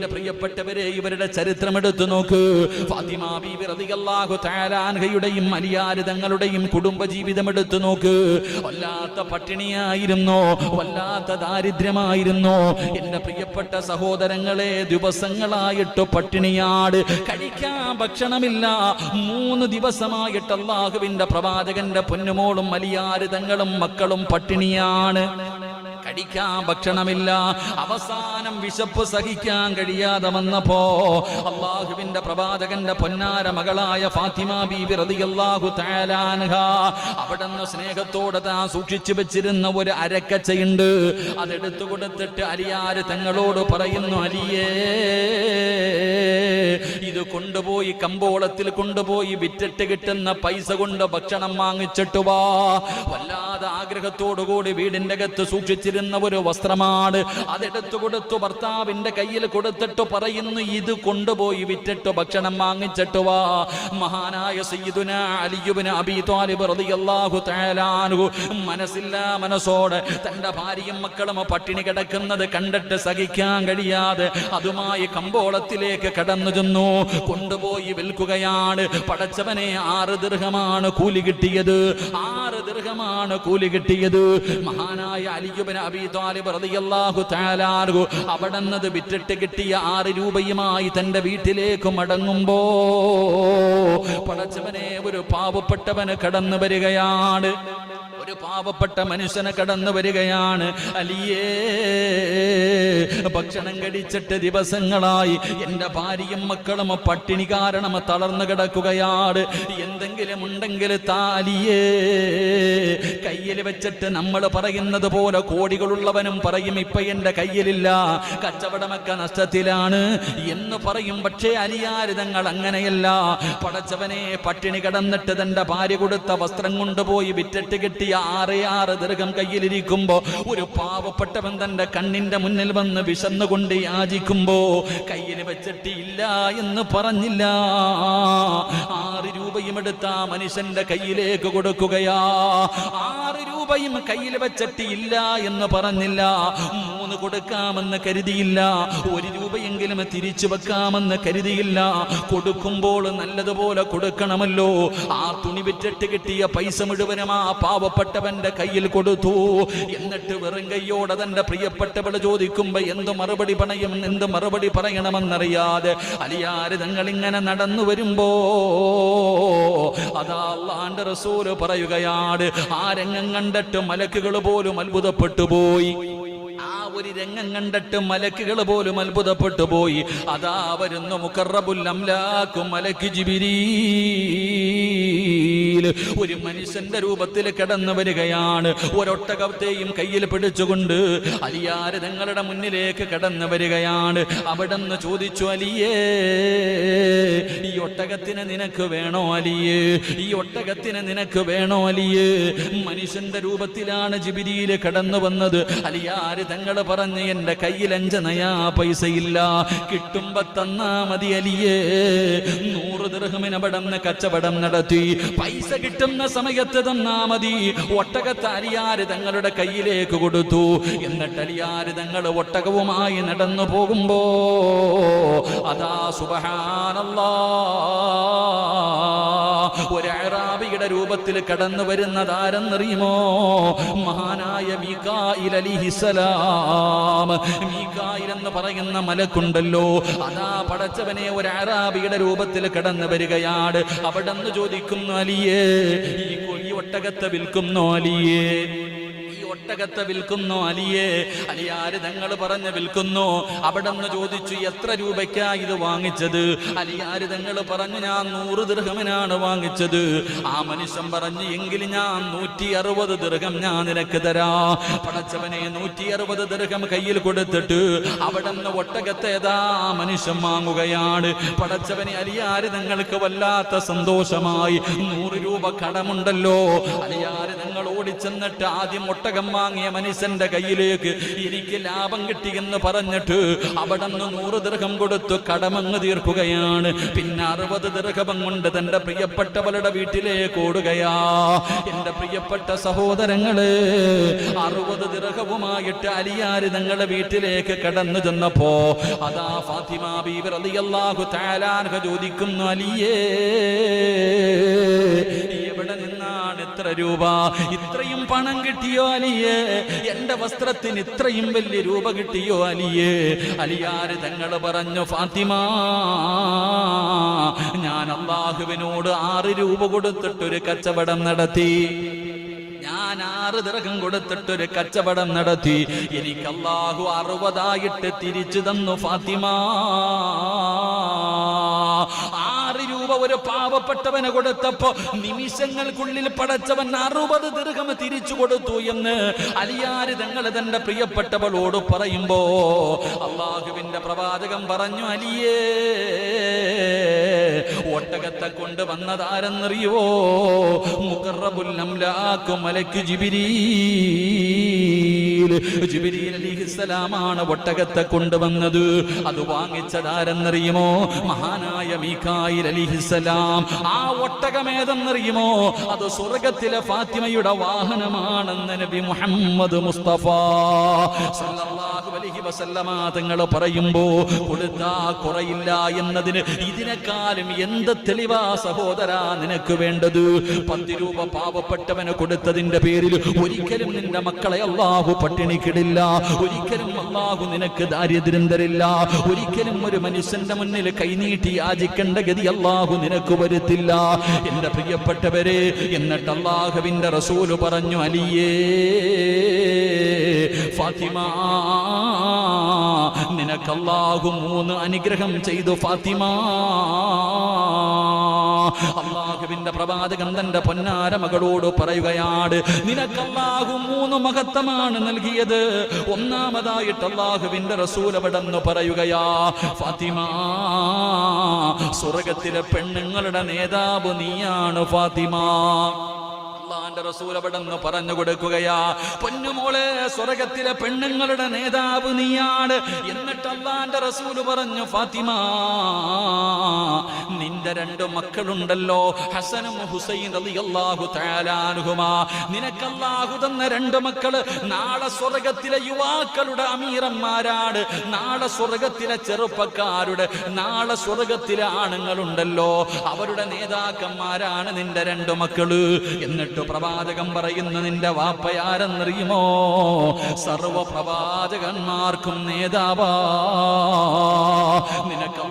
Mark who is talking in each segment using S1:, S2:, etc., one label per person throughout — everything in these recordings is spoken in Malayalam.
S1: എന്റെ പ്രിയപ്പെട്ടവരെ ഇവരുടെ ചരിത്രം എടുത്തു നോക്ക്. ഫാത്തിമ ബീബി കുടുംബ ജീവിതം എടുത്തു നോക്ക്. വല്ലാത്ത പട്ടിണിയായിരുന്നോ? വല്ലാത്ത ദാരിദ്ര്യമായിരുന്നോ? എന്റെ പ്രിയപ്പെട്ട സഹോദരങ്ങളെ ദിവസങ്ങളായിട്ട് പട്ടിണിയാട്. കഴിക്കാൻ ഭക്ഷണമില്ല. മൂന്ന് ദിവസമായിട്ട് അള്ളാഹുവിന്റെ പ്രവാചകന്റെ പൊന്നുമോളും അലിയാര് തങ്ങളും മക്കളും പട്ടിണിയാണ്. കഴിക്കാൻ ഭക്ഷണമില്ല. അവസാനം വിശപ്പ് സഹിക്കാൻ കഴിയാതെ വന്നപ്പോ അള്ളാഹുവിന്റെ പ്രവാചകന്റെ പൊന്നാര മകളായ ഫാത്തിമ ബീബി റളിയല്ലാഹു തആല അൻഹ അവിടുന്ന് സ്നേഹത്തോടെ താൻ സൂക്ഷിച്ചു വെച്ചിരുന്ന ഒരു അരക്കച്ചയുണ്ട്. അതെടുത്തു കൊടുത്തിട്ട് അരിയാര് തങ്ങളോട് പറയുന്നു അലിയേ കൊണ്ടുപോയി കമ്പോളത്തിൽ കൊണ്ടുപോയി വിറ്റിട്ട് കിട്ടുന്ന പൈസ കൊണ്ട് ഭക്ഷണം വാങ്ങിച്ചിട്ട് വാ. വല്ലാതെ ആഗ്രഹത്തോടുകൂടി വീടിന്റെ അകത്ത് സൂക്ഷിച്ചിരുന്ന ഒരു വസ്ത്രമാണ്. അതെടുത്തു കൊടുത്തു ഭർത്താവിന്റെ കയ്യിൽ കൊടുത്തിട്ട് പറയുന്നു ഇത് കൊണ്ടുപോയി വിറ്റിട്ട് ഭക്ഷണം വാങ്ങിച്ചിട്ട് വാ. മഹാനായ സയ്യിദുന അലിയുബിന് അബി താലിബ് റളിയല്ലാഹു മനസ്സില്ല മനസ്സോടെ തന്റെ ഭാര്യയും മക്കളും പട്ടിണി കിടക്കുന്നത് കണ്ടിട്ട് സഹിക്കാൻ കഴിയാതെ അതുമായി കമ്പോളത്തിലേക്ക് കടന്നു ചെന്നു. കൊണ്ടുപോയി വിൽക്കുകയാണ്. പടച്ചവനെ ആറ് ദീർഘമാണ് കൂലി കിട്ടിയത്. ആറ് ദീർഘമാണ് കൂലി കിട്ടിയത്. മഹാനായ അലിയുബിന് അബി തആല അൻഹു അവിടുന്നത് വിറ്റിട്ട് കിട്ടിയ ആറ് രൂപയുമായി തന്റെ വീട്ടിലേക്ക് മടങ്ങുമ്പോ പടച്ചവനെ ഒരു പാവപ്പെട്ടവന് കടന്നു വരികയാണ്. ഒരു പാവപ്പെട്ട മനുഷ്യനെ കടന്നു വരികയാണ്. അലിയേ ഭക്ഷണം കടിച്ചിട്ട് ദിവസങ്ങളായി എന്റെ ഭാര്യയും മക്കളും പട്ടിണി കാരണം തളർന്നു കിടക്കുകയാണ്. എന്തെങ്കിലും ഉണ്ടെങ്കിൽ താലിയേ കയ്യിൽ വെച്ചിട്ട് നമ്മൾ പറയുന്നത് പോലെ കോടികളുള്ളവനും പറയും ഇപ്പൊ എന്റെ കയ്യിലില്ല കച്ചവടമൊക്കെ നഷ്ടത്തിലാണ് എന്ന് പറയും. പക്ഷേ അലിയാരിതങ്ങൾ അങ്ങനെയല്ല. പടച്ചവനെ പട്ടിണി കടന്നിട്ട് തന്റെ ഭാര്യ കൊടുത്ത വസ്ത്രം കൊണ്ടുപോയി വിറ്റിട്ട് കിട്ടിയ ആറ് ആറ് ദീർഘം കയ്യിലിരിക്കുമ്പോ ഒരു പാവപ്പെട്ടവൻ തന്റെ കണ്ണിന്റെ മുന്നിൽ വന്ന് വിശന്നുകൊണ്ട് യാചിക്കുമ്പോ കയ്യിൽ വെച്ചിട്ടില്ല എന്ന് പറഞ്ഞില്ല. ആറ് രൂപയും എടുത്ത മനുഷ്യന്റെ കയ്യിലേക്ക് കൊടുക്കുകയാ. ആറ് രൂപയും കയ്യിൽ വെച്ചിട്ട് ഇല്ല എന്ന് പറഞ്ഞില്ല. മൂന്ന് കൊടുക്കാമെന്ന് കരുതിയില്ല. ഒരു രൂപയെങ്കിലും തിരിച്ചു വെക്കാമെന്ന് കരുതിയില്ല. കൊടുക്കുമ്പോൾ നല്ലതുപോലെ കൊടുക്കണമല്ലോ. ആ തുണി വിറ്റിട്ട് കിട്ടിയ പൈസ മുഴുവനും ആ പാവപ്പെട്ടവന്റെ കയ്യിൽ കൊടുത്തു. എന്നിട്ട് വെറും കയ്യോടെ തന്റെ പ്രിയപ്പെട്ടവൾ ചോദിക്കുമ്പോ എന്ത് മറുപടി പറയും? എന്ത് മറുപടി പറയണമെന്നറിയാതെ അലിയാര് തങ്ങൾ ഇങ്ങനെ നടന്നു വരുമ്പോ അതാ അള്ളാന്റെ റസൂൽ പറയുകയാണ് ആ രംഗം കണ്ടിട്ട് മലക്കുകൾ പോലും അത്ഭുതപ്പെട്ടു പോയി. ആ ഒരു രംഗം കണ്ടിട്ട് മലക്കുകൾ പോലും അത്ഭുതപ്പെട്ടു പോയി. അതാ വരുന്നു മുക്കറബുൽ അംലാക്കും മലക്ക് ജിബിരീൽ. ഒരു മനുഷ്യന്റെ രൂപത്തിൽ കിടന്നു വരികയാണ്. ഒരൊട്ടകത്തെയും കയ്യിൽ പിടിച്ചുകൊണ്ട് അലിയാര് തങ്ങളുടെ മുന്നിലേക്ക് കടന്നു വരികയാണ്. അവിടെ നിന്ന് ചോദിച്ചു അലിയേ ഈ ഒട്ടകത്തിന് നിനക്ക് വേണോ അലിയേ? ഈ ഒട്ടകത്തിന് നിനക്ക് വേണോ അലിയേ? മനുഷ്യന്റെ രൂപത്തിലാണ് ജിബിരിയിൽ കടന്നു വന്നത്. അലിയാര് തങ്ങൾ പറഞ്ഞ് എന്റെ കയ്യിൽ അഞ്ചനയാ പൈസയില്ല. കിട്ടുമ്പോ തന്നാ മതി അലിയേ. നൂറ് ദൃഹമിന് അവിടുന്ന് കച്ചവടം നടത്തി. പൈസ കിട്ടുന്ന സമയത്ത് തന്നാ മതി. ഒട്ടകത്ത് അലിയാര് തങ്ങളുടെ കയ്യിലേക്ക് കൊടുത്തു. എന്നിട്ട് അലിയാര് തങ്ങൾ ഒട്ടകവുമായി നടന്നു പോകുമ്പോ അതാ സുബഹാനല്ലാ. ഒരു രൂപത്തിൽ കടന്നു വരുന്നത് ആരെന്നറിയുമോ മഹാനായ മീകായിൽ എന്ന് പറയുന്ന മലക്കുണ്ടല്ലോ. അതാ പടച്ചവനെ ഒരു അറാബിയുടെ രൂപത്തിൽ കടന്നു വരികയാണ്. അവിടെ നിന്ന് ചോദിക്കുന്നു അലിയേ ഈ കൊ- ഈ ഒട്ടകത്തെ വിൽക്കുന്നു അലിയേ? ഒട്ടകത്തെ വിൽക്കുന്നു അലിയെ. അലിയാര് തങ്ങൾ പറഞ്ഞ് വിൽക്കുന്നു. അവിടെ നിന്ന് ചോദിച്ചു എത്ര രൂപയ്ക്കാ ഇത് വാങ്ങിച്ചത്? അലിയാര് തങ്ങൾ പറഞ്ഞു ഞാൻ നൂറ് ദൃഹമിനാണ് വാങ്ങിച്ചത്. ആ മനുഷ്യൻ പറഞ്ഞു എങ്കിൽ ഞാൻ നൂറ്റി അറുപത് ദീർഘം ഞാൻ നിനക്ക് തരാ. പടച്ചവനെ നൂറ്റി അറുപത് ദീർഘം കയ്യിൽ കൊടുത്തിട്ട് അവിടെ നിന്ന് ഒട്ടകത്തേതാ മനുഷ്യൻ വാങ്ങുകയാണ്. പടച്ചവനെ അലിയാര് തങ്ങൾക്ക് വല്ലാത്ത സന്തോഷമായി. നൂറ് രൂപ കടമുണ്ടല്ലോ. അലിയാര് തങ്ങൾ ഓടിച്ചെന്നിട്ട് ആദ്യം ഒട്ടകം ഒട്ടകം വാങ്ങിയ മനുഷ്യന്റെ കയ്യിലേക്ക് എനിക്ക് ലാഭം കിട്ടിയെന്ന് പറഞ്ഞിട്ട് അവിടെ നിന്ന് നൂറ് ദീർഘം കൊടുത്തു കടമങ്ങ് തീർക്കുകയാണ്. പിന്നെ അറുപത് ദീർഘം കൊണ്ട് തന്റെ പ്രിയപ്പെട്ടവളുടെ വീട്ടിലേക്ക് ഓടുകയാ. എന്റെ പ്രിയപ്പെട്ട സഹോദരങ്ങൾ അറുപത് ദീർഘവുമായിട്ട് അലിയാര് തങ്ങളുടെ വീട്ടിലേക്ക് കടന്നു ചെന്നപ്പോ അതാ ഫാത്തിമ ബീവർ അലിയല്ലാഹു താലാൻഹ ചോദിക്കുന്നു അലിയേ ഇത്ര രൂപ? ഇത്രയും പണം കിട്ടിയോ അലിയേ? എന്റെ വസ്ത്രത്തിന് ഇത്രയും വലിയ രൂപ കിട്ടിയോ അലിയേ? അലിയാര് തങ്ങൾ പറഞ്ഞു ഫാത്തിമ ഞാൻ അള്ളാഹുവിനോട് ആറ് രൂപ കൊടുത്തിട്ടൊരു കച്ചവടം നടത്തി. ഞാൻ ആറ് ദിറകം കൊടുത്തിട്ടൊരു കച്ചവടം നടത്തി. എനിക്ക് അള്ളാഹു അറുപതായിട്ട് തിരിച്ചു തന്നു ഫാത്തിമ. രൂപ ഒരു പാവപ്പെട്ടവന് കൊടുത്തപ്പോ നിമിഷങ്ങൾക്കുള്ളിൽ പടച്ചവൻ അറുപത് ദീർഘം തിരിച്ചു കൊടുത്തു എന്ന് അലിയാർ തങ്ങൾ തന്റെ പ്രിയപ്പെട്ടവളോട് പറയുമ്പോ അള്ളാഹുവിന്റെ പ്രവാചകം പറഞ്ഞു അലിയേ ഒട്ടകത്തെ കൊണ്ട് വന്നതാരെന്നറിയോ? മലക്ക് ജിബിരീൽ. ഒട്ടകത്തെ കൊണ്ടുവന്നത് അത് വാങ്ങിച്ചതാരെന്നറിയുമോ? മഹാനായ മീക്കായിൽ അലിഹിസ്സലാം. ആ ഒട്ടകമേതെന്നറിയുമോ? അത് സ്വർഗത്തിലെ ഫാത്തിമയുടെ വാഹനമാണെന്ന് നബി മുഹമ്മദ് മുസ്തഫ അലൈഹി തങ്ങൾ പറയുമ്പോ കൊടുത്താ കുറയില്ല എന്നതിന് ഇതിനെക്കാളും എന്ത് തെളിവാ സഹോദരാ നിനക്ക് വേണ്ടത്? പത്ത് രൂപ പാവപ്പെട്ടവന് കൊടുത്തതിന്റെ പേരിൽ ഒരിക്കലും നിന്റെ മക്കളെ അള്ളാഹു പട്ടിണിക്കിടില്ല. ഒരിക്കലും അള്ളാഹു നിനക്ക് ദാരിദ്ര്യം തരില്ല ഒരിക്കലും ഒരു മനുഷ്യന്റെ മുന്നിൽ കൈനീട്ടി യാചിക്കേണ്ട ഗതി അള്ളാഹു നിനക്ക് വരുത്തില്ല. എന്റെ പ്രിയപ്പെട്ടവരെ എന്നിട്ട് അള്ളാഹുവിന്റെ റസൂൽ പറഞ്ഞു അലിയേ ഫാത്തിമ നിനക്ക് അള്ളാഹു മൂന്ന് അനുഗ്രഹം ചെയ്തു ഫാത്തിമ. അള്ളാഹുവിന്റെ പ്രവാചകൻ തന്റെ പൊന്നാര മകളോട് പറയുകയാണ് നിനക്ക് അള്ളാഹു മൂന്ന് മഹത്വമാണ് നൽകിയത്. ഒന്നാമതായിട്ട് അള്ളാഹുവിന്റെ റസൂൽ അവിടെന്ന് പറയുകയാ ഫാത്തിമ സ്വർഗത്തിലെ പെണ്ണുങ്ങളുടെ നേതാവ് നീയാണ് ഫാത്തിമ. അള്ളാന്റെ റസൂൽ അവിടെ നിന്ന് പറഞ്ഞു കൊടുക്കുകയാ പൊന്നുമോളെ സ്വർഗത്തിലെ പെണ്ണുങ്ങളുടെ നേതാവ് നീയാണ്. എന്നിട്ട് അള്ളാന്റെ റസൂൽ പറഞ്ഞു ഫാത്തിമ നിന്റെ രണ്ട് മക്കളുണ്ടല്ലോ ഹസനും ഹുസൈൻ അലി അള്ളാഹു തയാലാനുഹുമാ നിനക്ക് അള്ളാഹു തന്ന രണ്ട് മക്കൾ നാളെ സ്വർഗത്തിലെ യുവാക്കളുടെ അമീറന്മാരാണ് നാളെ സ്വർഗത്തിലെ ചെറുപ്പക്കാരുടെ നാളെ സ്വർഗത്തിലെ ആണുങ്ങളുണ്ടല്ലോ അവരുടെ നേതാക്കന്മാരാണ് നിന്റെ രണ്ട് മക്കൾ. എന്നിട്ട് പ്രവാചകം പറയുന്ന നിന്റെ വാപ്പയാരെന്നറിയുമോ? സർവ പ്രവാചകന്മാർക്കും നേതാവാ. നിനക്ക്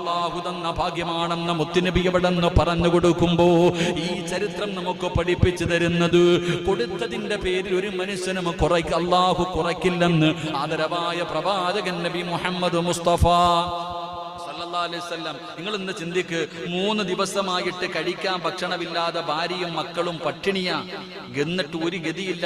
S1: തന്ന ഭാഗ്യമാണെന്ന് മുത്തുനബി എവിടെന്ന് പറഞ്ഞു കൊടുക്കുമ്പോ ഈ ചരിത്രം നമുക്ക് പഠിപ്പിച്ചു തരുന്നത് കൊടുത്തതിന്റെ പേരിൽ ഒരു മനുഷ്യനും കുറയ്ക്ക് അള്ളാഹു കുറയ്ക്കില്ലെന്ന് ആദരവായ പ്രവാചകൻ നബി മുഹമ്മദ് മുസ്തഫ അലൈഹി നിങ്ങൾ ഇന്ന് ചിന്തിക്ക് മൂന്ന് ദിവസമായിട്ട് കഴിക്കാൻ ഭക്ഷണമില്ലാതെ ഭാര്യയും മക്കളും പട്ടിണിയാ. എന്നിട്ട് ഒരു ഗതിയില്ല